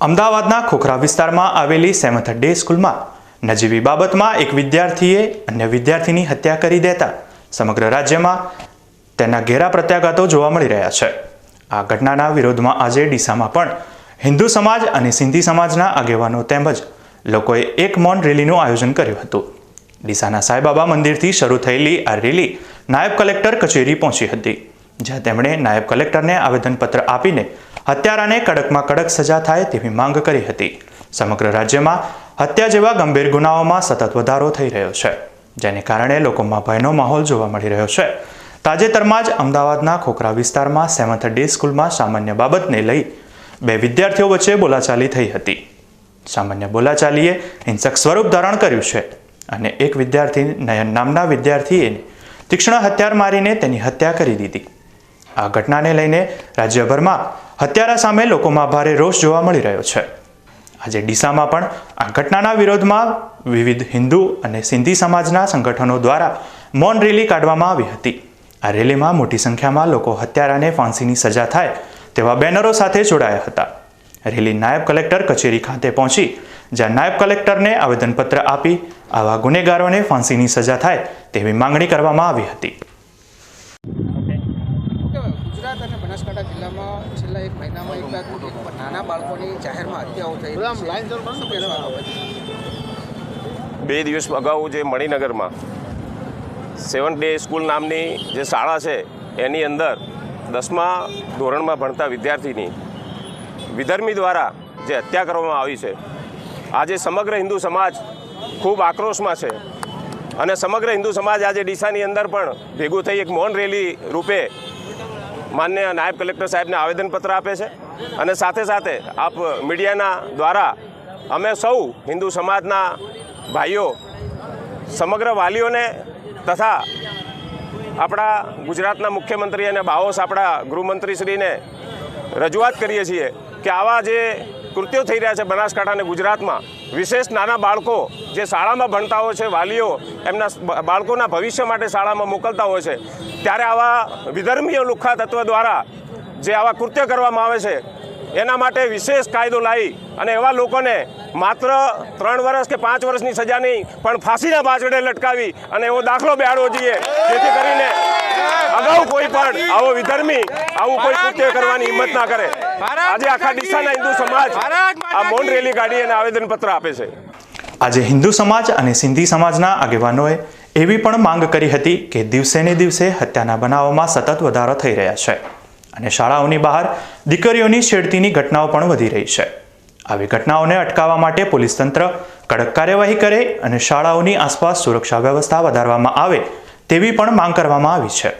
અમદાવાદના ખોખરા વિસ્તારમાં આવેલી સેવન્થ ડે સ્કૂલમાં નજીવી બાબતમાં એક વિદ્યાર્થીએ અન્ય વિદ્યાર્થીની હત્યા કરી દેતા સમગ્ર રાજ્યમાં તેના ઘેરા પ્રત્યાઘાતો જોવા મળી રહ્યા છે. આ ઘટનાના વિરોધમાં આજે ડીસામાં પણ હિન્દુ સમાજ અને સિંધી સમાજના આગેવાનો તેમજ લોકોએ એક મૌન રેલીનું આયોજન કર્યું હતું. ડીસાના સાંઈબાબા મંદિરથી શરૂ થયેલી આ રેલી નાયબ કલેક્ટર કચેરી પહોંચી હતી. જ્યાં તેમણે નાયબ કલેક્ટરને આવેદનપત્ર આપીને હત્યારાને કડકમાં કડક સજા થાય તેવી માંગ કરી હતી. સમગ્ર રાજ્યમાં હત્યા જેવા ગંભીર ગુનાઓમાં સતત વધારો થઈ રહ્યો છે, જેને કારણે લોકોમાં ભયનો માહોલ જોવા મળી રહ્યો છે. તાજેતરમાં જ અમદાવાદના ખોખરા વિસ્તારમાં સેવન્થ ડે સ્કૂલમાં સામાન્ય બાબતને લઈ બે વિદ્યાર્થીઓ વચ્ચે બોલાચાલી થઈ હતી. સામાન્ય બોલાચાલીએ હિંસક સ્વરૂપ ધારણ કર્યું છે અને એક વિદ્યાર્થી નયન નામના વિદ્યાર્થીએ તીક્ષ્ણ હથિયાર મારીને તેની હત્યા કરી દીધી. આ ઘટનાને લઈને રાજ્યભરમાં હત્યારા સામે લોકોમાં ભારે રોષ જોવા મળી રહ્યો છે. આજે ડીસામાં પણ આ ઘટનાના વિરોધમાં વિવિધ હિન્દુ અને સિંધી સમાજના સંગઠનો દ્વારા મૌન રેલી કાઢવામાં આવી હતી. આ રેલીમાં મોટી સંખ્યામાં લોકો હત્યારાને ફાંસીની સજા થાય તેવા બેનરો સાથે જોડાયા હતા. રેલી નાયબ કલેક્ટર કચેરી ખાતે પહોંચી, જ્યાં નાયબ કલેક્ટરને આવેદનપત્ર આપી આવા ગુનેગારોને ફાંસીની સજા થાય તેવી માંગણી કરવામાં આવી હતી. બનાસકાંઠા જિલ્લામાં છેલ્લા એક મહિનામાં એક બાદ નાના બાળકોની જાહેરમાં હત્યાઓ થઈ બે દિવસ અગાઉ જે મણિનગરમાં સેવન ડે સ્કૂલ નામની જે શાળા છે એની અંદર દસમા ધોરણમાં ભણતા વિદ્યાર્થીની વિધર્મી દ્વારા જે હત્યા કરવામાં આવી છે. આજે સમગ્ર હિન્દુ સમાજ ખૂબ આક્રોશમાં છે અને સમગ્ર હિન્દુ સમાજ આજે ડીસાની અંદર પણ ભેગું થઈ એક મૌન રેલી રૂપે માન્ય નાયબ કલેક્ટર સાહેબને આવેદનપત્ર આપે છે અને સાથે સાથે આપ મીડિયાના દ્વારા અમે સૌ હિન્દુ સમાજના ભાઈઓ, સમગ્ર વાલીઓને તથા આપણા ગુજરાતના મુખ્યમંત્રી અને બાઓસ આપણા ગૃહમંત્રીશ્રીને રજૂઆત કરીએ છીએ કે આવા જે કૃત્યો થઈ રહ્યા છે બનાસકાંઠા અને ગુજરાતમાં. વિશેષ નાના બાળકો જે શાળામાં ભણતા હોય છે, વાલીઓ એમના બાળકોના ભવિષ્ય માટે શાળામાં મોકલતા હોય છે, ત્યારે આવા વિધર્મીય લુખ્ખા તત્વ દ્વારા જે આવા કૃત્ય કરવામાં આવે છે, એના માટે વિશેષ કાયદો લાવી અને એવા લોકોને માત્ર ત્રણ વર્ષ કે પાંચ વર્ષની સજા નહીં, પણ ફાંસીના પાછળે લટકાવી અને એવો દાખલો બેહાડવો જોઈએ. જેથી કરીને અગાઉ કોઈ પણ આવો વિધર્મી આવું કોઈ કૃત્ય કરવાની હિંમત ના કરે. આજે આખા ડીસાના હિન્દુ સમાજ આ મૌન રેલી કાઢી અને આવેદનપત્ર આપે છે. આજે હિન્દુ સમાજ અને સિંધી સમાજના આગેવાનોએ એવી પણ માંગ કરી હતી કે દિવસે ને દિવસે હત્યાના બનાવોમાં સતત વધારો થઈ રહ્યા છે અને શાળાઓની બહાર દીકરીઓની છેડતીની ઘટનાઓ પણ વધી રહી છે. આવી ઘટનાઓને અટકાવવા માટે પોલીસ તંત્ર કડક કાર્યવાહી કરે અને શાળાઓની આસપાસ સુરક્ષા વ્યવસ્થા વધારવામાં આવે તેવી પણ માંગ કરવામાં આવી છે.